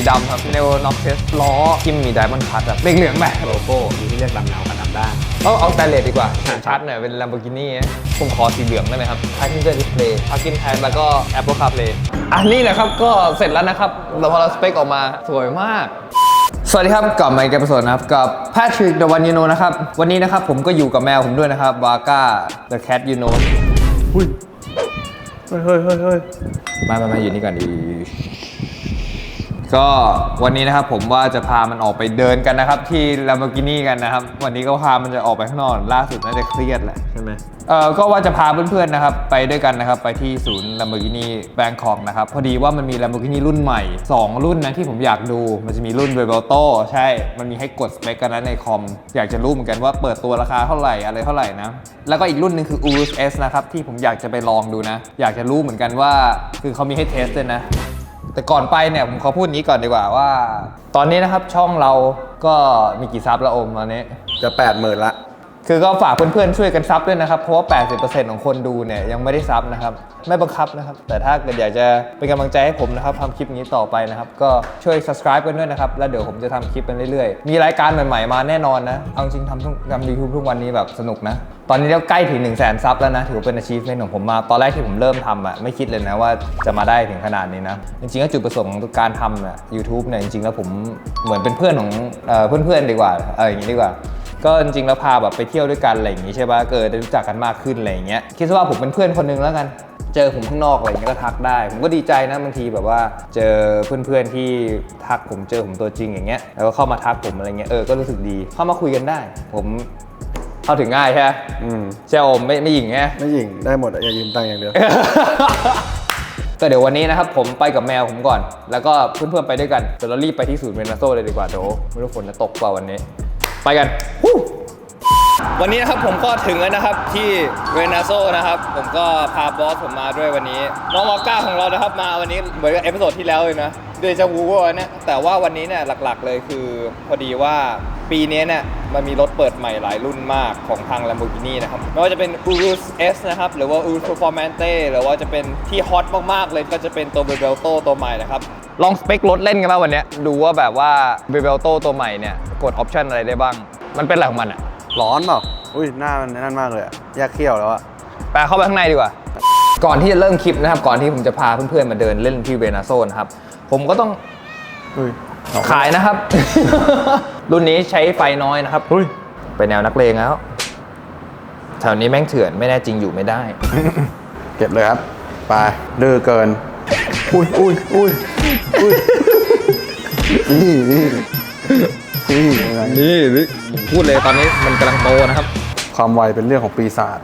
สีดำครับเนโอน็อกเทสล้อที่มีไดมอนด์คัตแบบเหลืองๆแบบโลโก้มีที่เรียกดำเงากับดำด้านเอาเอาสแตนเลสดีกว่าครับชัดหน่อยเป็น Lamborghini นะผมขอสีเหลืองได้ไหมครับ Passenger Display Parking Tag แล้วก็ Apple CarPlay อันนี้แหละครับก็เสร็จแล้วนะครับเราพอเราสเปคออกมาสวยมากสวัสดีครับกลับมาอีกเอพิโซดนะครับ กับ Patrick the One You Know นะครับ วันนี้นะครับผมก็อยู่กับแมวผมด้วยนะครับ Vaga the Cat You Know อุ้ยเฮ้ยเฮ้ยเฮ้ยเฮ้ยมามามาอยู่นี่ก่อนดี ก็วันนี้นะครับผมว่าจะพามันออกไปเดินกันนะครับ ที่ Lamborghini กันนะครับ วันนี้ก็พามันจะออกไปข้างนอกล่าสุดน่าจะเครียดแหละใช่ไหมเออก็ว่าจะพาเพื่อนๆนะครับ ไปด้วยกันนะครับ ไปที่ศูนย์ Lamborghini Bangkok นะครับ พอดีว่ามันมี Lamborghini รุ่นใหม่ 2 รุ่นนะที่ผมอยากดูมันจะมีรุ่น v e l o t o ใช่ มันมีให้กดสเปคกันนะในคอม อยากจะรู้เหมือนกันว่าเปิดตัวราคาเท่าไหร่อะไรเท่าไหร่นะ แล้วก็อีกรุ่นหนึงคือ Urus S นะครับที่ผมอยากจะไปลองดูนะ อยากจะรู้เหมือนกันว่าคือเขามีให้เทสด้วยนะ แต่ก่อนไปเนี่ยผมขอพูดนี้ก่อนดีกว่าว่า ตอนนี้นะครับช่องเราก็มีกี่ซับละอมตอนนี้ จะแปดหมื่นละ คือก็ฝากเพื่อนๆช่วยกันซับด้วยนะครับ เพราะว่า 80%ของคนดูเนี่ยยังไม่ได้ซับนะครับ ไม่บังคับนะครับ แต่ถ้าเกิดอยากจะเป็นกำลังใจให้ผมนะครับทำคลิปนี้ต่อไปนะครับ ก็ช่วย subscribe กันด้วยนะครับ แล้วเดี๋ยวผมจะทำคลิปกันเรื่อยๆ มีรายการใหม่ๆมาแน่นอนนะ เอาจริงทำทุกทำยูทูบทุกวันนี้แบบสนุกนะ ตอนนี้เราใกล้ถึง1 0 0 0 0แสนซับแล้วนะ ถือเป็น achievement ของผมมา ตอนแรกที่ผมเริ่มทำอะไม่คิดเลยนะว่าจะมาได้ถึงขนาดนี้นะ จริงๆแล้วจุดประสงค์ของการทำอะ YouTube เนี่ยจริงๆแล้วผมเหมือนเป็นเพื่อนของเอ่อเพื่อนๆดีกว่าเอออย่างนี้ดีกว่า ก็จริงๆแล้วพาแบบไปเที่ยวด้วยกันอะไรอย่างงี้ใช่ป่ะเกิดได้รู้จักกันมากขึ้นอะไรอย่างเงี้ยคิดซะว่าผมเป็นเพื่อนคนหนึงแล้วกัน เจอผมข้างนอกอะไรอย่างเงี้ยก็ทักได้ ผมก็ดีใจนะบางทีแบบว่าเจอเพื่อนๆที่ทักผมเจอผมตัวจริงอย่างเงี้ยแล้วก็เข้ามาทักผมอะไรเงี้ยเออก็รู้สึกดีเข้ามาคุยกันได้ ผมเข้าถึงง่ายใช่ไหมอืมใช่โอมไม่ไม่หยิงไง ไม่หญิงได้หมดอะอย่ายืมตังค์อย่างเดียว ก็เดี๋ยววันนี้นะครับผมไปกับแมวผมก่อน แล้วก็เพื่อนๆไปด้วยกันเดี๋ยวเรารีบไปที่ศูนย์เวนาโซเลยดีกว่าเดี๋ยวไม่รู้ฝนจะตกเปล่าวันนี้ ไปกัน วันนี้นะครับผมก็ถึงแล้วนะครับที่เวนาโซนะครับ ผมก็พาบอสผมมาด้วยวันนี้ น้องวอก้าของเรานะครับมาวันนี้เหมือนกับเอพิโซดที่แล้วเลยนะเดจาวูว่าเนี่ยแต่ว่าวันนี้เนี่ยหลักๆเลยคือพอดีว่าปีนี้เนี่ยมันมีรถเปิดใหม่หลายรุ่นมากของทาง Lamborghini นะครับไม่ว่าจะเป็น Urus S นะครับ หรือว่า Urus Performante หรือว่าจะเป็นที่ฮอตมากๆเลยก็จะเป็นตัว b e b e l t o ตัวใหม่นะครับลองสเปครถเล่นกันบ้างวันนี้ดูว่าแบบว่า b e b e l t o ตัวใหม่เนี่ยกดออปชันอะไรได้บ้าง มันเป็นอะไรของมันอะ ร้อนเปล่าอุ้ยหน้ามันนั่นมากเลยอะแยกเขี้ยวแล้วอะไปเข้าไปข้างในดีกว่า ก่อนที่จะเริ่มคลิปนะครับ ก่อนที่ผมจะพาเพื่อนๆมาเดินเล่นที่เวนาโซนะครับ ผมก็ต้องอุ้ยขายนะครับ รุ่นนี้ใช้ไฟน้อยนะครับอุ้ยไปแนวนักเลงแล้วแถวนี้แม่งเถื่อนไม่แน่จริงอยู่ไม่ได้ เก็บเลยครับ ไปดื้อเกิน อุ้ยอุ้ยอุ้ยอุ้ยนี่นี่ นี่ยังไงนี่พูดเลยตอนนี้มันกำลังโตนะครับ ความไวเป็นเรื่องของปีศาจ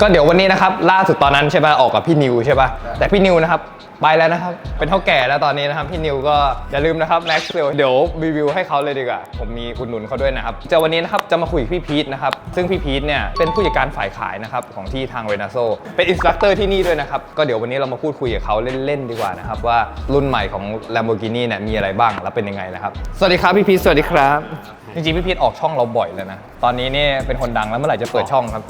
ก็เดี๋ยววันนี้นะครับ ล่าสุดตอนนั้นใช่ป่ะออกกับพี่นิวใช่ป่ะแต่พี่นิวนะครับไปแล้วนะครับ เป็นเท่าแก่แล้วตอนนี้นะครับ พี่นิวก็อย่าลืมนะครับแม็กซ์เเดี๋ยวรีวิวให้เขาเลยดีกว่า ผมมีอุดหนุนเขาด้วยนะครับจะวันนี้นะครับจะมาคุยกับพี่พีทนะครับ ซึ่งพี่พีทเนี่ยเป็นผู้จัดการฝ่ายขายนะครับของที่ทางเวนาโซเป็นอินสตรัคเตอร์ที่นี่ด้วยนะครับ ก็เดี๋ยววันนี้เรามาพูดคุยกับเขาเล่นๆดีกว่านะครับว่ารุ่นใหม่ของ Lamborghini เนี่ยมีอะไรบ้างแล้วเป็นยังไงนะครับ สวัสดีครับพี่พีทสวัสดีครับ จริงๆพี่พีทออกช่องเราบ่อยแล้วนะ ตอนนี้เนี่ยเป็นคนดังแล้วเมื่อไหร่จะเปิดช่องครับ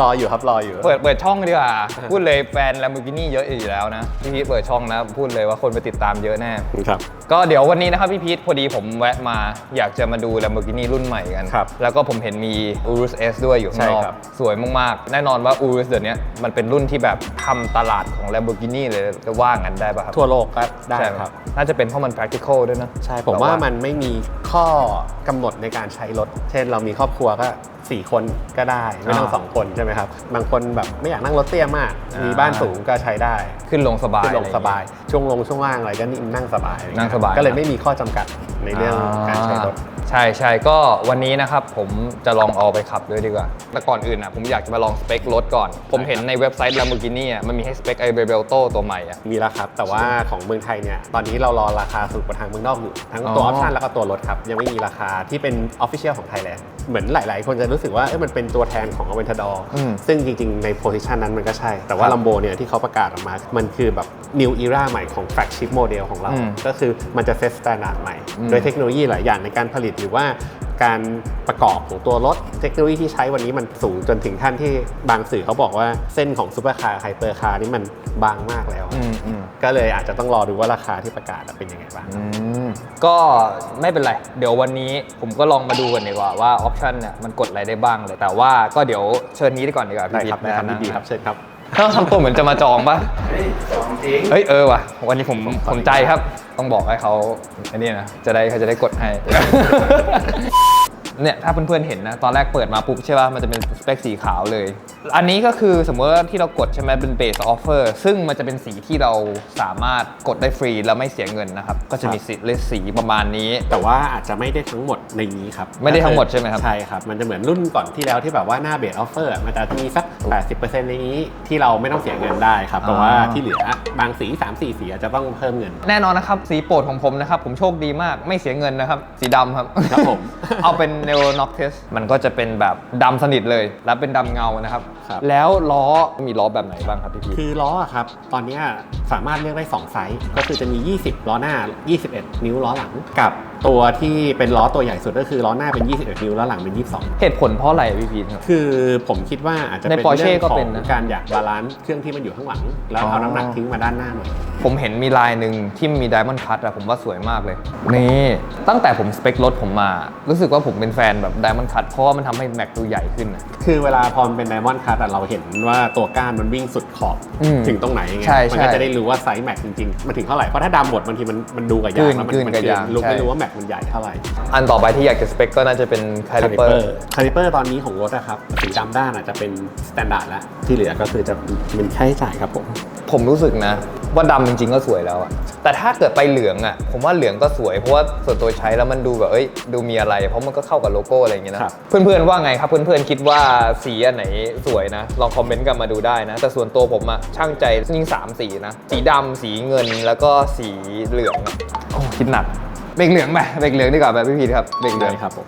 รออยู่ครับรออยู่ เปิดเปิดช่องดีกว่า พูดเลยแฟน Lamborghini เยอะอยู่แล้วนะพี่พีทเปิดช่องนะพูดเลยว่าคนไปติดตามเยอะแน่ครับ ก็เดี๋ยววันนี้นะครับพี่พีทพอดีผมแวะมาอยากจะมาดู Lamborghini รุ่นใหม่กัน ครับแล้วก็ผมเห็นมี Urus S ด้วยอยู่ข้างนอกใช่ครับ สวยมากๆ แน่นอนว่า Urus เดี๋ยวนี้มันเป็นรุ่นที่แบบทำตลาดของ Lamborghini เลยจะว่างันได้ป่ะครับทั่วโลกก็ได้ใช่หมครับ น่าจะเป็นเพราะมัน practical ด้วยนะ ใช่ผมว่ามันไม่มีข้อกำหนดในการใช้รถ เช่น เรามีครอบครัวก็ 4 คนก็ได้ ไม่ต้องอ่า2คนใช่ไหมครับ บางคนแบบไม่อยากนั่งรถเตี้ยมาก มีบ้านสูงก็ใช้ได้ ขึ้นลงสบายขึ้นลงอะไรอสย่างเงี้บาย ช่วงลงช่วงล่างอะไรก็นิ่มนั่งสบาย นั่งสบาย ก็เลยไม่มีข้อจำกัดในเรื่องการใช้รถอ่าใช่ใช่ก็วันนี้นะครับผมจะลองเอาไปขับด้วยดีกว่า แต่ก่อนอื่นอะผมอยากจะมาลองสเปครถก่อน ผมเห็นในเว็บไซต์ Lamborghini อะมันมีให้สเปคไอเบเบลโตตัวใหม่อะมีแล้วครับ แต่ว่าของเมืองไทยเนี่ย ตอนนี้เรารอราคาสูงกว่าทางเมืองนอกอยู่ ทั้งตัวอ๋อออปชันแล้วก็ตัวรถครับ ยังไม่มีราคาที่เป็นออฟฟิเชียลของไทยแลนด์เหมือนหลาย ๆ คนจะรู้สึกว่าเอ้ยมันเป็นตัวแทนของอเวนทดอร์อืม ซึ่งจริง ๆ ในโพ i ิชันนั้นมันก็ใช่ แต่ว่าครับลัมโบเนี่ยที่เขาประกาศออกมา มันคือแบบ new era ใหม่ของ flagship model ของเรา อืมก็คือมันจะเซตสแตนดาร์ดใหม่ อืม โดยเทคโนโลยีหลายอย่างในการผลิตหรือว่าการประกอบของตัวรถ เทคโนโลยีที่ใช้วันนี้มันสูงจนถึงขั้นที่บางสื่อเขาบอกว่าเส้นของซูเปอร์คาร์ไฮเปอร์คาร์นี่มันบางมากแล้ว อืมอืมก็เลยอาจจะต้องรอดูว่าราคาที่ประกาศเป็นยังไงบ้าง อืมก็ไม่เป็นไร เดี๋ยววันนี้ผมก็ลองมาดูกันดีกว่าว่าออปชันเนี่ยมันกดอะไรได้บ้างเลย แต่ว่าก็เดี๋ยวเชิญนี้ดีก่อนดีกว่าได้พี่ครับบิ๊ได้ครับนะดีครับเชิญครับ ต้องทำตัวเหมือนจะมาจองปะเฮ้ยเออว่ะ วันนี้ผมผมใจครับ ต้องบอกให้เขาอันนี้นะ จะได้เขาจะได้กดให้ เนี่ยถ้าเพื่อนๆเห็นนะ ตอนแรกเปิดมาปุ๊บใช่ป่ะ มันจะเป็นสเปคสีขาวเลย อันนี้ก็คือสมมติว่าที่เรากดใช่ไหมเป็นเบสออฟเฟอร์ซึ่งมันจะเป็นสีที่เราสามารถกดได้ฟรีแล้วไม่เสียเงินนะครับ ก็จะมีสีเลขสีประมาณนี้ แต่ว่าอาจจะไม่ได้ทั้งหมดในนี้ครับไม่ได้ทั้งหมดใช่ไหมครับใช่ครับมันจะเหมือนรุ่นก่อนที่แล้วที่แบบว่าหน้าเบสออฟเฟอร์มันจะมีสัก 80%ในนี้ที่เราไม่ต้องเสียเงินได้ครับแต่ว่าที่เหลือบางสี3 4สีอาจจะต้องเพิ่มเงิน แน่นอนนะครับสีโปรดของผมนะครับผมโชคดีมากไม่เสียเงินนะครับสีดำครับครับผมเอาเป็น n e u n o c t e s มันก็จะเป็นแบบดำสนิทเลย แล้วเป็นดำเงานะครับ ครับ แล้วล้อมีล้อแบบไหนบ้างครับพี่พีคือล้ออะครับ ตอนเนี้ยสามารถเลือกได้ 2 ไซส์ ก็คือจะมี 20 ล้อหน้า 21 นิ้วล้อหลัง กับ ตัวที่เป็นล้อตัวใหญ่สุดก็คือล้อหน้าเป็น 21 นิ้วล้อหลังเป็น 22 เหตุผลเพราะอะไรพี่พีครับ คือผมคิดว่าอาจจะในเป็น Porsche เรื่องก็ขอเป็นงนะ การอยากบาลานซ์เครื่องที่มันอยู่ข้างหลัง แล้วอ๋เอาอน้ำหนักทิ้งมาด้านหน้าหน่อย ผมเห็นมีลายหนึ่งที่มี Diamond Cut อะผมว่าสวยมากเลย นี่ ตั้งแต่ผมสเปครถผมมา รู้สึกว่าผมเป็นแฟนแบบ Diamond Cut เพราะว่ามันทำให้แม็กดูใหญ่ขึ้นอะ คือเวลาพอมันเป็นไดมอนด์คัตเราเห็นว่าตัวก้านมันวิ่งสุดขอบอืมถึงตรงไหนไงใช่มัใช่ก็จะได้รู้ว่าไซส์แม็กจริงๆ มันถึงเท่าไหร่ เพราะถ้าดำหมดบางทีมันมันดูกับยางแล้วมันกลืนมันกับยางรู้ใช่ ไม่รู้ว่าแม็กมันใหญ่เท่าไหร่ อันต่อไปที่อยากจะสเปคก็น่าจะเป็น Caliper คาลิเปอร์ตอนนี้ของรถนะครับสีดำด้านอาจจะเป็นสแตนดาร์ดแล้ว ที่เหลือก็คือจะเป็นค่าใช้จ่ายครับผม ผมรู้สึกนะ ว่าดำจริงๆก็สวยแล้วอะแต่ถ้าเกิดไปเหลืองอะผมว่าเหลืองก็สวยเพราะว่าส่วนตัวใช้แล้วมันดูแบบเอ้ยดูมีอะไร เพราะมันก็เข้ากับโลโก้อะไรอย่างเงี้ยนะครับ เพื่อนๆว่าไงครับเพื่อนๆคิดว่าสีอันไหนสวยนะ ลองคอมเมนต์กันมาดูได้นะ แต่ส่วนตัวผมอะช่างใจยิ่งสามสีนะ สีดำสีเงินแล้วก็สีเหลืองอะโอ้คิดหนัก เบรกเหลืองไปเบรกเหลืองดีกว่าแบบพี่พีทครับเบรกเหลือง ได้ครับผม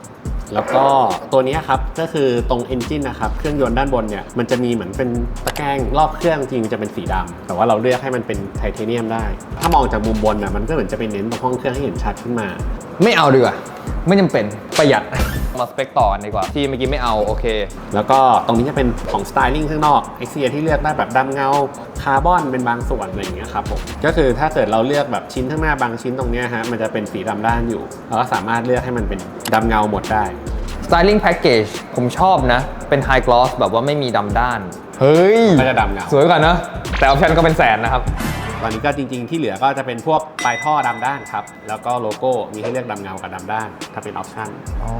แล้วก็ตัวเนี้ยครับก็คือตรง engine นะครับเครื่องยนต์ด้านบนเนี่ยมันจะมีเหมือนเป็นตะแกรงรอบเครื่องจริงจะเป็นสีดำแต่ว่าเราเลือกให้มันเป็นไทเทเนียมได้ ถ้ามองจากมุมบนน่ะมันก็เหมือนจะเป็นเน้นตรงห้องเครื่องให้เห็นชัดขึ้นมา ไม่เอาดีกว่า ไม่จำเป็นประหยัด มาสเปคต่อกันดีกว่า ที่เมื่อกี้ไม่เอาโอเค แล้วก็ตรงนี้จะเป็นของสไตลิ่งข้างนอกไอเซียที่เลือกได้แบบดำเงาคาร์บอนเป็นบางส่วนอะไรอย่างเงี้ยครับผมก็คือถ้าเกิดเราเลือกแบบชิ้นข้างหน้าบางชิ้นตรงเนี้ยฮะมันจะเป็นสีดำด้านอยู่เราก็สามารถเลือกให้มันเป็นดำเงาหมดได้ Styling Package ผมชอบนะ เป็น High Gloss แบบว่าไม่มีดำด้าน เฮ้ย ก็จะดำเงา สวยกว่านะ แต่ออปชันก็เป็นแสนนะครับ ตอนนี้ก็จริง ๆ ที่เหลือก็จะเป็นพวกปลายท่อดำด้านครับ แล้วก็โลโก้มีให้เลือกดำเงากับดำด้าน ถ้าเป็นออปชั่น อ๋อ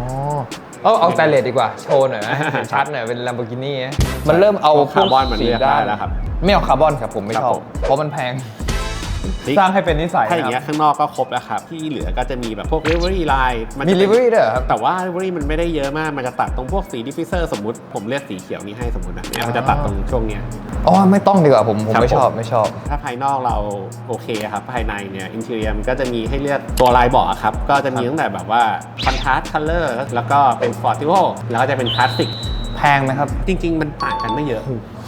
เอาเอาสไตเลสดีกว่า โชว์หน่อยนะเห็นชัดหน่อยเป็น Lamborghini นะมันเริ่มเอาคาร์บอนมันสีเลือกได้แล้วครับ ไม่เอาคาร์บอนครับผมไม่ครับชอบผมเพราะมันแพง นี่สร้างให้เป็นนิสัยถ้าอย่างนะเงี้คยรับข้างนอกก็ครบแล้วครับ ที่เหลือก็จะมีแบบพวก delivery line มันมี จะเป็น delivery ด้วยเหรอครับ แต่ว่า delivery มันไม่ได้เยอะมาก มันจะตัดตรงพวกสี diffuser สมมติ ผมเลือกสีเขียวนี้ให้สมมตินะเนี่ยมันจะตัดตรงช่วงเนี้ย อ๋อไม่ต้องดีกว่าผมผมครับไม่ชอบผม ไม่ชอบ ถ้าภายนอกเราโอเคครับ ภายในเนี่ยอินเทอร์เนียมก็จะมีให้เลือกตัวลายเบาะครับ ก็จะมีตั้งแต่แบบว่า contrast color แล้วก็เป็น sportivo แล้วก็จะเป็น classic แพงไหมครับ จริง ๆ มันต่างกันไม่เยอะ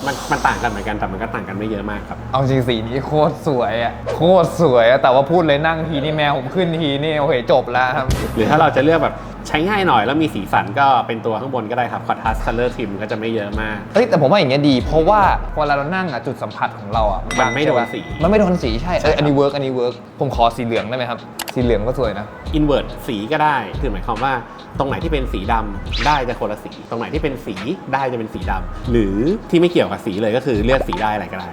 มันมันต่างกันเหมือนกันแต่มันก็ต่างกันไม่เยอะมากครับ เอาจริงสีนี้โคตรสวยอะโคตรสวยอะแต่ว่าพูดเลยนั่งทีนี่แมวผมขึ้นทีนี่โอเคจบแล้วครับ หรือถ้าเราจะเลือกแบบใช้ง่ายหน่อยแล้วมีสีสันก็เป็นตัวข้างบนก็ได้ครับ contrast color trim ก็จะไม่เยอะมากเฮ้ยแต่ผมว่าอย่างเงี้ยดี เพราะว่าเวลาเรานั่งอะจุดสัมผัสของเราอะมันไม่โดนใช่ปะสี มันไม่โดนสีใช่เอออันนี้เวิร์กอันนี้เวิร์กผมขอสีเหลืองได้ไหมครับ สีเหลืองก็สวยนะ invert สีก็ได้คือหมายความว่าตรงไหนที่เป็นสีดำได้จะคนละสี ตรงไหนที่เป็นสีได้จะเป็นสีดำหรือที่ไม่เกี่ยวกับสีเลยก็คือเลือกสีได้อะไรก็ได้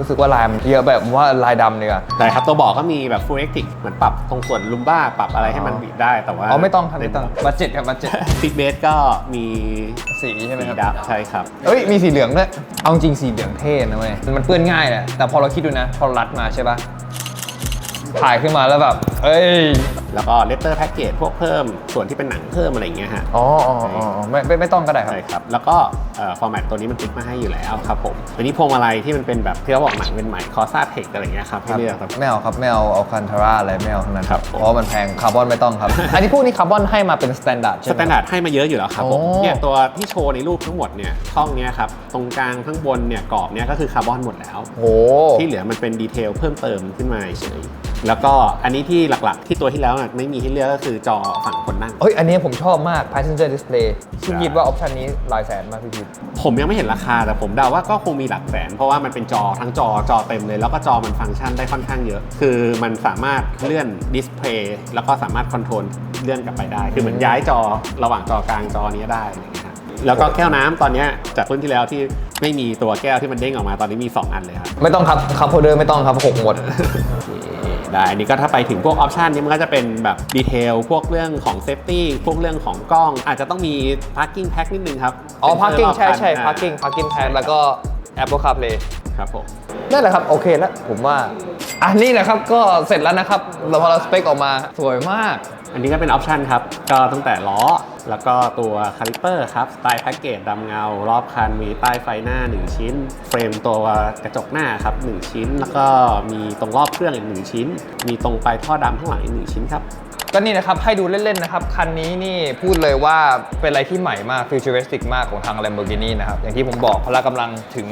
รู้สึกว่าลายมันเยอะแบบว่าลายดำเนี่ย แต่ครับตัวบอกก็มีแบบ full electric เหมือนปรับตรงส่วนลุมบ้าปรับอะไรให้มันบีบได้แต่ว่าอ๋อไม่ต้องครับไม่ต้องบัตเจ็ตครับบัตเจ็ตฟิตเบสก็มีสีใช่ไหมสีครับดำใช่ครับ เอ้ยมีสีเหลืองด้วยเอาจริงสีเหลืองเท่นะเว้ยมันเปื้อนง่ายแหละแต่พอเราคิดดูนะ พอเรารัดมาใช่ปะถ่ายขึ้นมาแล้วแบบ เอ้ย แล้วก็ letter package พวกเพิ่มส่วนที่เป็นหนังเพิ่มอะไรอย่างเงี้ยฮะ อ๋ออ๋ออ๋อไม่ไม่ไม่ต้องก็ได้ครับ ใช่ครับ แล้วก็ฟอร์แมตตัวนี้มันติ๊กมาให้อยู่แล้วครับผมอันนี้พวงมาลัยที่มันเป็นแบบที่เขาบอกหนังเป็นใหม่คอซ่าเทคอะไรอย่างเงี้ยครับให้เลือกครับไม่เอาครับไม่เอาเอาคันทาร่าอะไรไม่เอาทั้งนั้นครับเพราะว่ามันแพงคาร์บอนไม่ต้องครับ อันนี้พวกนี้คาร์บอนให้มาเป็นสแตนดาร์ดสใช่ไหมแตนดาร์ดให้มาเยอะอยู่แล้วครับผมโอ้เนี่ยตัวที่โชว์ในรูปทั้งหมดเนี่ยช่องเนี้ยครับตรงกลางข้างบนเนี่ยกรอบเนี่ยก็คือคาร์บอนหมดแล้วโหที่เหลือมันเป็นดีเทลเพิ่มเติมขึ้นมาเฉยแล้วก็อันนี้ที่หลักๆ ที่ตัวที่แล้วน่ะไม่มีให้เลือกก็คือจอฝั่งคนนั่ง เฮ้ย อันนี้ผมชอบมาก passenger display คุณใช่คิดว่าออปชันนี้หลายแสนมากพี่พีทผมยังไม่เห็นราคาแต่ผมเดาว่าก็คงมีหลักแสน เพราะว่ามันเป็นจอทั้งจอจอเต็มเลย แล้วก็จอมันฟังก์ชันได้ค่อนข้างเยอะ คือมันสามารถเลื่อนดิสเพลย์แล้วก็สามารถคอนโทรลเลื่อนกลับไปได้ คือเหมือนย้ายจอระหว่างจอกลางจอนี้ได้อะไรอย่างเงี้ยครับแล้วก็แก้วน้ำตอนเนี้ยจากรุ่นที่แล้วที่ไม่มีตัวแก้วที่มันเด้งออกมาตอนนี้มี 2 อันเลยครับ ไม่ต้องครับคัพโฮเดอร์ไม่ต้องครับหกหมด ได้ อันนี้ก็ถ้าไปถึงพวกออปชันนี้มันก็จะเป็นแบบดีเทลพวกเรื่องของเซฟตี้พวกเรื่องของกล้อง อาจจะต้องมี parking pack นิดนึงครับอ๋อ Sensor parking รบใช่คันใช่อ่า parking parking tag แล้วก็ Apple CarPlay ครับผมนั่นแหละครับ โอเคแล้วผมว่าอะนี่นะครับก็เสร็จแล้วนะครับเราพอเราสเปคออกมาสวยมาก อันนี้ก็เป็นออปชันครับ ก็ตั้งแต่ล้อ แล้วก็ตัวคาลิปเปอร์ครับ สไตล์แพ็กเกจดำเงา รอบคันมีใต้ไฟหน้า 1 ชิ้น เฟรมตัวกระจกหน้าครับ 1 ชิ้น แล้วก็มีตรงรอบเครื่องอีก 1 ชิ้น มีตรงปลายท่อดำข้างหลังอีก 1 ชิ้นครับก็นี่นะครับ ให้ดูเล่น ๆ นะครับ คันนี้นี่พูดเลยว่าเป็นอะไรที่ใหม่มากฟิวเจอริสติกมากของทาง Lamborghini นะครับ อย่างที่ผมบอกพละกำลังถึง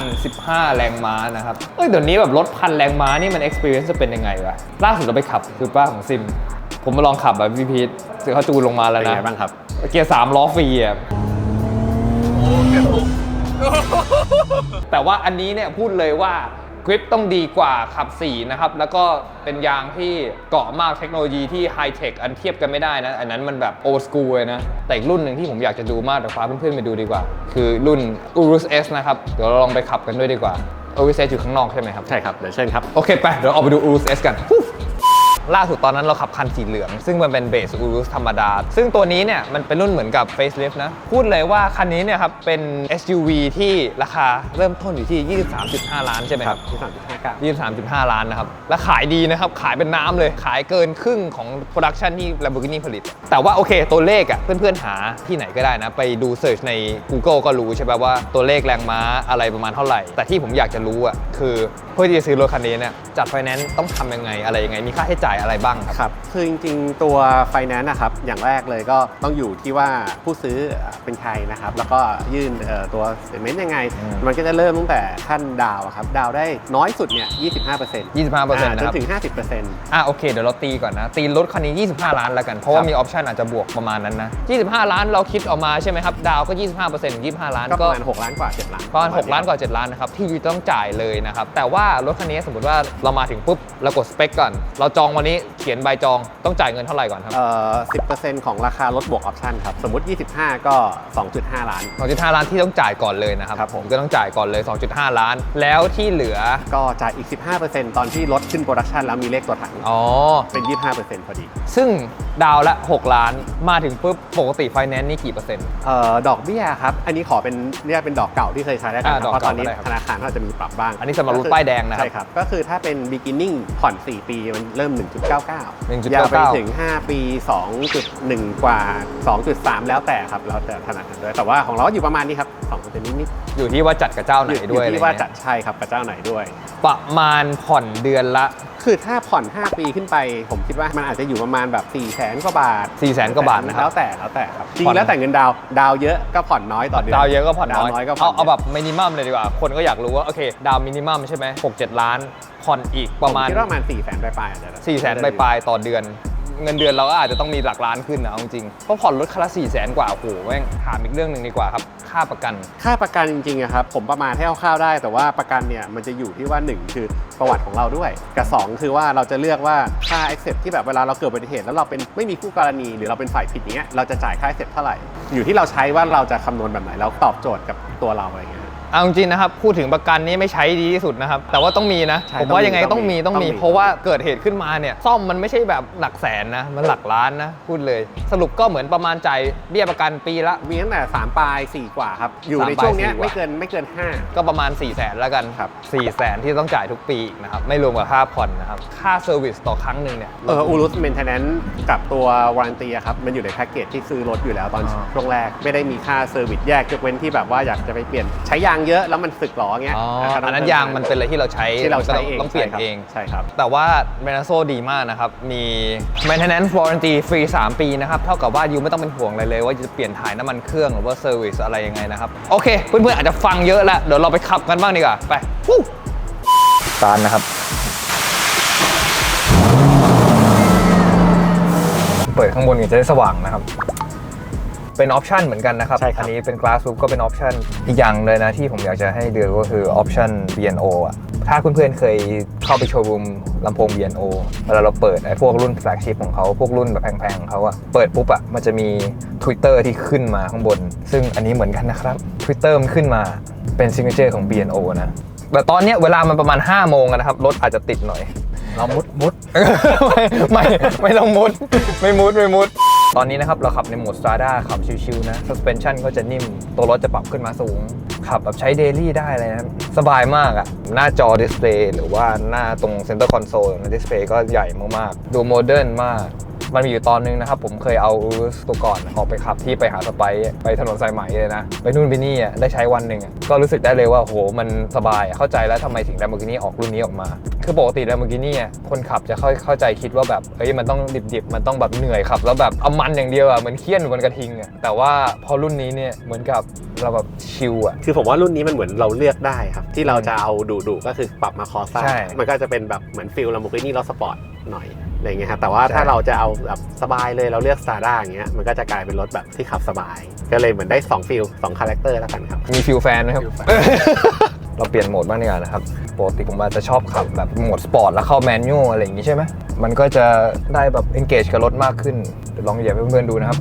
1,015 แรงม้านะครับ เอ้ย เดี๋ยวนี้แบบรถพันแรงม้านี่มัน experience จะเป็นยังไงวะล่าสุดเราไปขับซูเปอร์ของซิม ผมมาลองขับแบบพี่พีทซึ่งเขาจูนลงมาแล้วเป็นนะไงบ้างครับ เกียร์สามล้อฟรีอะแต่ว่าอันนี้เนี่ยพูดเลยว่ากริปต้องดีกว่าขับ 4 นะครับ แล้วก็เป็นยางที่เกาะมากเทคโนโลยีที่ไฮเทคอันเทียบกันไม่ได้นะ อันนั้นมันแบบโอ s ส o ู l เลยนะ แต่อีกรุ่นหนึ่งที่ผมอยากจะดูมากแต่พาเพื่อนๆไปดูดีกว่า คือรุ่น Urus S นะครับ เดี๋ยวเราลองไปขับกันด้วยดีกว่า Urus S อยู่ข้างนอกใช่ไหมครับ ใช่ครับ เดี๋ยวเชิญครับ โอเคไป เดี๋ยวออกไปดู Urus S กันฮู้ ล่าสุดตอนนั้นเราขับคันสีเหลือง ซึ่งมันเป็นเบส Urus ธรรมดา ซึ่งตัวนี้เนี่ยมันเป็นรุ่นเหมือนกับ facelift นะ พูดเลยว่าคันนี้เนี่ยครับเป็น SUV ที่ราคาเริ่มต้นอยู่ที่ 23.5 ล้านใช่ไหมครับที่3.59 23.5 ล้านนะครับ และขายดีนะครับ ขายเป็นน้ำเลย ขายเกินครึ่งของโปรดักชันที่ Lamborghini ผลิต แต่ว่าโอเคตัวเลขอะ่ะเพื่อนๆหาที่ไหนก็ได้นะ ไปดูเสิร์ชใน Google ก็รู้ใช่ไหมว่าตัวเลขแรงม้าอะไรประมาณเท่าไหร่ แต่ที่ผมอยากจะรู้อะ่ะคือเพื่อที่จะซื้อรถคันนี้เนี่ยจัดไฟแนนซ์ต้องทำยังไงอะไรยังไงมีค่าใช้จ่ายอะไรบ้างครับ ครับ คือจริงๆ ตัวไฟแนนซ์นะครับ อย่างแรกเลยก็ต้องอยู่ที่ว่าผู้ซื้อเป็นใครนะครับ แล้วก็ยื่นเอ่อตัวสเตทเมนต์ยังไง อืม มันก็จะเริ่มตั้งแต่ขั้นดาวอะครับ ดาวได้น้อยสุดเนี่ย 25% 25%นะจคนรับ ถึง 50%อะโอเคเดี๋ยวเราตีก่อนนะ ตีรถคันนี้ 25 ล้านแล้วกัน เพราะว่าครับมีออปชันอาจจะบวกประมาณนั้นนะ 25 ล้านเราคิดออกมาใช่ไหมครับ ดาวก็ 25% 25 ล้านก็ประมาณ 6 ล้านกว่า 7 ล้านประมาณ6ล้านกว่า7ล้านนะครับที่ยูต้องจ่ายเลยนะครับแต่ว่ารถคันนี้สมมติว่าเรามาถึงปุ๊บเรากดสเปคก่อน เราจองวันนี้เขียนใบจองต้องจ่ายเงินเท่าไหร่ก่อนครับเอ่อ10%ของราคารถบวกออปชั่นครับ สมมติ 25 ก็ 2.5 ล้าน 2.5 ล้านที่ต้องจ่ายก่อนเลยนะครับครับผม ก็ต้องจ่ายก่อนเลย 2.5 ล้าน แล้วที่เหลือ ก็จ่ายอีก 15%ตอนที่รถขึ้นโปรดักชันแล้วมีเลขตัวถัง อ๋อ เป็น 25%พอดี ซึ่ง ดาวละ6 ล้าน มาถึงปุ๊บปกติไฟแนนซ์นี่กี่เปอร์เซ็นต์ เอ่อดอกเบี้ยครับ อันนี้ขอเป็นเรียกเป็นดอกเก่าที่เคยใช้ได้กันอ่าครับดอกเพราะตอนนี้เก่าก็ได้ครับธนาคารเขาจะมีปรับบ้างอันนี้สำหรับรถป้ายแดงนะครับใช่ครับ ก็คือถ้าเป็น beginning ผ่อน 4 ปีมันเริ่ม 1.99 1.99 ยาวไปถึง 5 ปี 2.1 กว่า 2.3 แล้วแต่ครับแล้วแต่ธนาคารด้วย แต่ว่าของเราอยู่ประมาณนี้ครับ2%นิดอยู่ที่ว่าจัดกับเจ้าๆไหนอยู่ด้วยที่ว่าอะไรเงี้ยจัดใช่ครับกับเจ้าไหนด้วย ประมาณผ่อนเดือนละ คือถ้าผ่อน 5 ปีขึ้นไป ผมคิดว่ามันอาจจะอยู่ประมาณแบบ4 0 0 0 0 0กว่าบาท4 0 0 0 0 0กว่าบาทนะคแล้รับวแต่แล้วแต่ครับจริผ่องนแล้วแต่เงินดาวน์ดาวน์เยอะก็ผ่อนน้อยต่อเดือนดาวเยอะก็ผ่อนน้อยดาวน้อยก็ผ่อเอานเอาแบบมินิมัมเลยดีกว่า คนก็อยากรู้ว่าโอเค ดาวมินิมัมใช่ไหม6 7ล้านผ่อนอีกประมาณผคิดว่าประมาณ4 0 0 0 0 0ปลายๆอาจจะ4 0 0 0 0 0ปลายๆต่อเดือนเงินเดือนเราก็อาจจะต้องมีหลักล้านขึ้นนะเอาจริงๆเพราะผ่อนรถคันละ4 0 0 0 0 0กว่าโอ้โหแม่งถามอีกเรื่องหนึ่งดีกว่าครับ ค่าประกัน ค่าประกันจริงๆอะครับผมประมาณให้คร่าวๆได้ แต่ว่าประกันเนี่ยมันจะอยู่ที่ว่า 1 คือประวัติของเราด้วย กับ 2 คือว่าเราจะเลือกว่าค่า accept ที่แบบเวลาเราเกิดอุบัติเหตุแล้วเราเป็นไม่มีคู่กรณี หรือเราเป็นฝ่ายผิดเนี้ยเราจะจ่ายค่า accept เท่าไหร่ อยู่ที่เราใช้ว่าเราจะคำนวณแบบไหนแล้วตอบโจทย์กับตัวเราอะไรเงี้ย เอาจริงๆนะครับพูดถึงประกันนี้ไม่ใช้ดีที่สุดนะครับ แต่ว่าต้องมีนะใช่ผมว่ายังไงต้ต้อองงมีมีต้องมี ต้องมี เพราะว่าเกิดเหตุขึ้นมาเนี่ยซ่อมมันไม่ใช่แบบหลักแสนนะมันหลักล้านนะพูดเลย สรุปก็เหมือนประมาณจ่ายเบี้ยประกันปีละ มีตั้งแต่ 3 ปลาย 4 กว่าครับ อยู่ในสามปลายช่วงเนี้ยสี่กว่าไม่เกินไม่เกิน5ก็ประมาณ 4 0 0แสนแล้วกันครับ4 0 0แสนที่ต้องจ่ายทุกปีอีกนะครับ ไม่รวมกับค่าผ่อนนะครับ ค่าเซอร์วิสต่อครั้งหนึ่งเนี่ยเอออูรุสเมนเทนแนนซ์กับตัววารันตีครับ มันอยู่ในแพ็กเกจที่ซื้อรถอยู่แล้วตอนอ๋อช่วงแรก ไม่ได้มีค่าเซอร์วิสแยกยกเว้นที่แบบว่าอยากจะไปเปลี่ยนใช้ยางเยอะแล้วมันสึกหรอเงี้ยอ,อันนั้นยางมันเป็นอะไรที่เราใช้ที่เราใช้เองต้องเปลี่ยนเอง ใช่ครับ แต่ว่าเมนาโซดีมากนะครับ มี maintenance warranty ฟรี 3 ปีนะครับ เท่ากับว่ายูไม่ต้องเป็นห่วงอะไรเลย ว่าจะเปลี่ยนถ่ายน้ำมันเครื่องหรือว่าเซอร์วิสอะไรยังไงนะครับ โอเค เพื่อนๆ อาจจะฟังเยอะแล้ว เดี๋ยวเราไปขับกันบ้างดีกว่า ไปซตานนะครับ เปิดข้างบนก็จะได้สว่างนะครับ เป็นออปชันเหมือนกันนะครับ ใช่ครับ อันี้เป็น glass roof ก็เป็นออปชันอีกอย่างเลยนะที่ผมอยากจะให้ดูก็คือออปชัน B&O อะ ถ้าเพื่อนๆเคยเข้าไปโชว์รูมลำโพง B&O เวลาเราเปิดไอ้พวกรุ่นแฟลกชิพของเขาพวกรุ่นแบบแพงๆของเขาอะเปิดปุ๊บอะมันจะมี Twitter ที่ขึ้นมาข้างบน ซึ่งอันนี้เหมือนกันนะครับ Twitter มันขึ้นมาเป็น signature ของ B&O นะแต่ตอนเนี้ยเวลามันประมาณ5โมงอะนะครับรถอาจจะติดหน่อย เรามุดมุด ไม่ไม่ไม่ต้องมุด ไม่มุด ไม่มุด ตอนนี้นะครับเราขับในโหมด Strada ขับชิวๆนะ suspension ก็จะนิ่ม ตัวรถจะปรับขึ้นมาสูง ขับแบบใช้เดลี่ได้เลยนะสบายมากอะหน้าจอดิสเพลย์หรือว่าหน้าตรงเซนเตอร์คอนโซลดิสเพลย์ก็ใหญ่มากๆ ดูโมเดิร์นมาก มันมีอยู่ตอนนึงนะครับผมเคยเอาอุรุสตัวก่อนออกไปขับที่ไปหาสไปซ์ไปถนนสายไหมเลยนะ ไปนู่นไปนี่อะได้ใช้วันหนึ่งอะก็รู้สึกได้เลยว่าโหมันสบายอะเข้าใจแล้วทำไมถึง Lamborghini ออกรุ่นนี้ออกมา คือปกติ Lamborghini อะคนขับจะเข้าเข้าใจคิดว่าแบบเอ้ยมันต้องดิบๆ มันต้องแบบเหนื่อยขับ แล้วแบบเอามันอย่างเดียวอะเหมือนเคี่ยนอยู่บนกระทิงอะแต่ว่าพอรุ่นนี้เนี่ยเหมือนกับเราแบบชิลอะคือผมว่ารุ่นนี้มันเหมือนเราเลือกได้ครับ ที่เราจะเอาดุดุก็คือปรับมาคอซ่าใช่มันก็จะเป็นแบบเหมือนฟิลลัมโบกินี่รถสปอร์ตหน่อย อะไรเงี้ยครับแต่ว่าใช่ถ้าเราจะเอาแบบสบายเลยเราเลือก s t a r d a อย่างเงี้ยมันก็จะกลายเป็นรถแบบที่ขับสบาย ก็เลยเหมือนได้2ฟิล2คาแรคเตอร์แล้วกันครับ มีฟิลแฟนไหมครับฟิลแฟนเราเปลี่ยนโหมดบ้างดีกว่านะครับปกติผมอาจจะชอบขับแบบโหมดสปอร์ตแล้วเข้าแมนนวลอะไรอย่างงี้ใช่ไหมมันก็จะได้แบบ engage กับรถมากขึ้นเดี๋ยวลองเหยียบให้เพื่อนๆดูนะครับ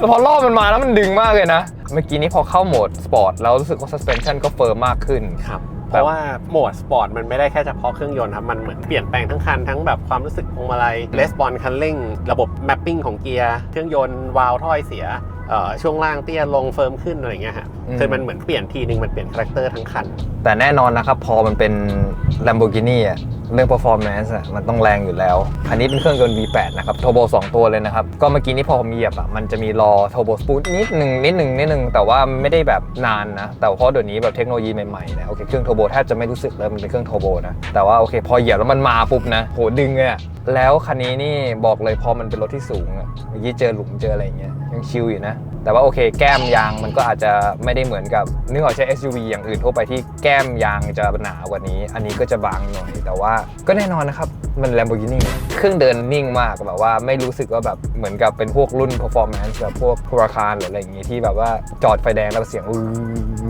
แล้วพอรอบมันมาแล้วมันดึงมากเลยนะ เมื่อกี้นี้พอเข้าโหมดสปอร์ตแล้วรู้สึกว่า suspension ก็เฟิร์มมากขึ้น ครับเพแบบราะว่าโหมดสปอร์ตมันไม่ได้แค่เฉพาะเครื่องยนต์ครับ มันเหมือนเปลี่ยนแปลงทั้งคัน ทั้งแบบความรู้สึกพวงมาลัยレสปอนคันเร่ง ระบบแมปปิ้งของเกียร์ เครื่องยนต์ วาล์วถ้อยเสียเอ่อช่วงล่างเตี้ยลงเฟิร์มขึ้นอะไรอย่างเงี้ยฮะอืมคือมันเหมือนเปลี่ยนทีนึงมันเปลี่ยนคาแรคเตอร์ทั้งคันแต่แน่นอนนะครับ พอมันเป็น Lamborghini อะเรื่อง performance อะมันต้องแรงอยู่แล้ว อันนี้เป็นเครื่องยนต์ V8 นะครับโทโบ2 ตัวเลยนะครับ ก็เมื่อกี้นี้พอผมเหยียบอะมันจะมีรอโทโบสปูดนิดหนึ่งนิดหนึ่งนิดหนึ่งแต่ว่าไม่ได้แบบนานนะ แต่เพราะเดี๋ยวนี้แบบเทคโนโลยีใหม่ๆนี่ยโอเคเครื่องโทโบแทบจะไม่รู้สึกเลยมันเป็นเครื่องโทโบนะ แต่ว่าโอเค พอเหยียบแล้วมันมาปุ๊บนะโหดึงเลยอะแล้วคันนี้นี่บอกเลยพอมันเป็นรถที่สูงอะเมื่อกี้เจอหลุมเจออะไรอย่างเงี้ยยังชิลอยู่นะแต่ว่าโอเค แก้มยางมันก็อาจจะไม่ได้เหมือนกับนึกออกใช้ SUV อย่างอื่นทั่วไปที่แก้มยางจะหนากว่านี้ อันนี้ก็จะบางหน่อยแต่ว่าก็แน่นอนนะครับมัน Lamborghini เครื่องเดินนิ่งมากแบบว่าไม่รู้สึกว่าแบบเหมือนกับเป็นพวกรุ่น performance แบบพวกพราคารหรืออะไรอย่างงี้ที่แบบว่าจอดไฟแดงแล้วเสียงอื้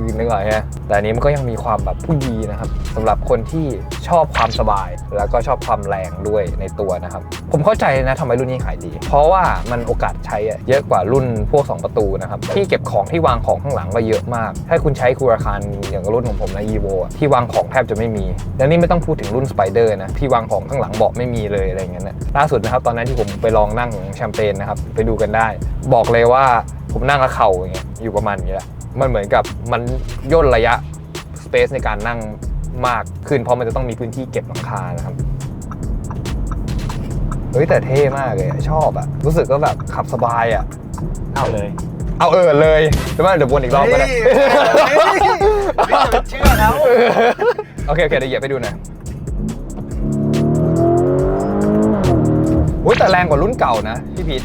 อนึกออกไหมแต่อันนี้มันก็ยังมีความแบบผู้ดีนะครับสำหรับคนที่ชอบความสบาย แล้วก็ชอบความแรงด้วยในตัวนะครับ ผมเข้าใจนะทำไมรุ่นนี้ขายดี เพราะว่ามันโอกาสใช้เยอะกว่ารุ่นพวก 2 ประตูนะครับที่เก็บของที่วางของข้างหลังก็เยอะมาก ถ้าคุณใช้คูราคารอย่างรุ่นของผมนะ evo อะที่วางของแทบจะไม่มี แล้วนี่ไม่ต้องพูดถึงรุ่น Spider นะที่วางของข้างหลังเบาะไม่มีเลยอะไรอย่างเงี้ยนะล่าสุดนะครับตอนนั้นที่ผมไปลองนั่งแชมเปญนะครับไปดูกันได้ บอกเลยว่าผมนั่งแล้วเข่าอย่างเงี้ยอยู่ประมาณนี้แหละมันเหมือนกับมันย่นระยะสเปซในการนั่งมากขึ้นเพราะมันจะต้องมีพื้นที่เก็บหลังคานะครับเฮ้ยแต่เท่มากเลยอะชอบอะรู้สึกก็แบบขับสบายอะเอาเลย เอาเออเลยใช่ไหมเดี๋ยววนอีกรอบก็ได้เชื่อแล้ว โอเค โอเค เดี๋ยวเหยียบไปดูหน่อย อุ้ยแต่แรงกว่ารุ่นเก่านะพี่พีท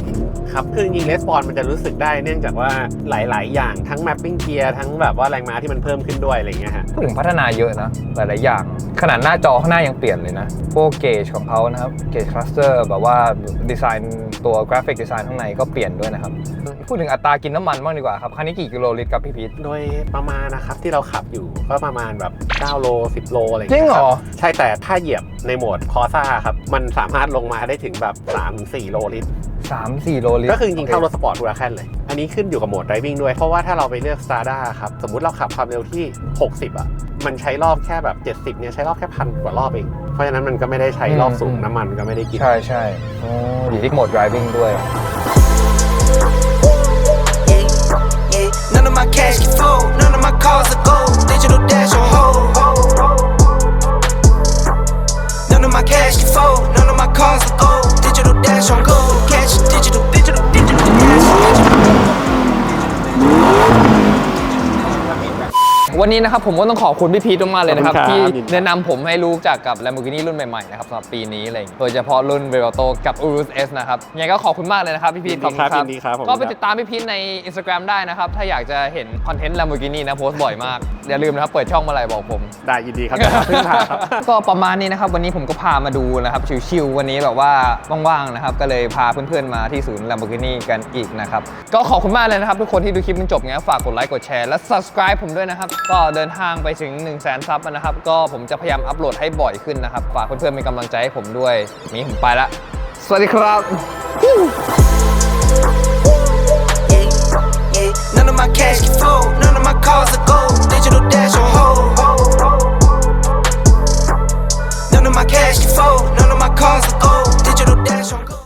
ครับคือจริงๆレสปอนมันจะรู้สึกได้เนื่องจากว่าหลาย ๆ อย่างทั้งแมปปิ้งเกียร์ทั้งแบบว่าแรงม้าที่มันเพิ่มขึ้นด้วยอะไรอย่างเงี้ยฮะพูดถึงพัฒนาเยอะนะหลาย ๆ อย่าง ขนาดหน้าจอข้างหน้ายังเปลี่ยนเลยนะพวกเกจของเขานะครับเกจคลัสเตอร์แบบว่าดีไซน์ ตัวกราฟิกดีไซน์ข้างในก็เปลี่ยนด้วยนะครับ พูดถึงอัตรากินน้ำมันบ้างดีกว่าครับ คันนี้กี่กิโลลิตรครับพี่พีท โดยประมาณนะครับที่เราขับอยู่ก็ประมาณแบบ 9 โล 10 โลอะไรอย่างจริเงี้งยเหรอ คบใช่แต่ถ้าเหยียบในโหมดคอซ่าครับ มันสามารถลงมาได้ถึงแบบ 3-4 โลลิตร 3 4 โลลิตรก็คือจริงๆเท่ารถสปอร์ตทูราแคนเลย อันนี้ขึ้นอยู่กับโหมด driving ด้วย เพราะว่าถ้าเราไปเลือก Strada ครับ สมมุติเราขับความเร็วที่ 60 อะ มันใช้รอบแค่แบบ 70 เนี่ยใช้รอบแค่พันกว่ารอบเอง เพราะฉะนั้นมันก็ไม่ได้ใช้รอบสูงน้ำมันก็ไม่ได้กิน ใช่ใช่โอ้อยู่ที่โหมด driving ด้วย Yeah, none of my cash can fold, none of my cars are gold. Digital dash on hold. My cash can fold, none of my cars are gold. Digital dash on gold. Cash, digital, digital, digital, cash, digital. วันนี้นะครับผมก็ต้องขอบคุณพี่พีทมากๆเลยนะครับขอบคุณครับที่แนะนำผมให้รู้จักกับ Lamborghini รุ่นใหม่ๆนะครับสำหรับปีนี้อะไรอย่างเงี้ยโดยเฉพาะรุ่น v e r a t o กับ Urus S นะครับยังไงก็ขอบคุณมากเลยนะครับพี่พีทขอบคุณครับยินดีครับผม ก็ไปติดตามพี่พีทใน Instagram ได้นะครับ ถ้าอยากจะเห็นคอนเทนต์ Lamborghini นะโพสต์บ่อยมาก อย่าลืมนะครับเปิดช่องเมื่อไหร่บอกผม ได้ยินดีครับเดี๋ยวมาพึ่งพาครับ ก็ประมาณนี้นะครับ วันนี้ผมก็พามาดูนะครับชิวๆวันนี้แบบว่าว่างๆนะครับ ก็เลยพาเพื่อนๆมาที่ศูนย์ Lamborghini กันอีกนะครับ ก็ขอบคุณมากเลยนะครับ ทุกคนที่ดูคลิปมันจบเงี้ยฝากกดไลค์กดแชร์และ subscribe ผมด้วยนะครับ ก็เดินทางไปถึง 1 0 0 0 0แสนซับนะครับ ก็ผมจะพยายามอัปโหลดให้บ่อยขึ้นนะครับฝากเพื่อนๆเป็นกำลังใจให้ผมด้วยนี้ผมไปละสวัสดีครับ my cash can full. None of my cars are gold. Digital dash on hold. None of my cash can full. None of my cars are gold. Digital dash on gold.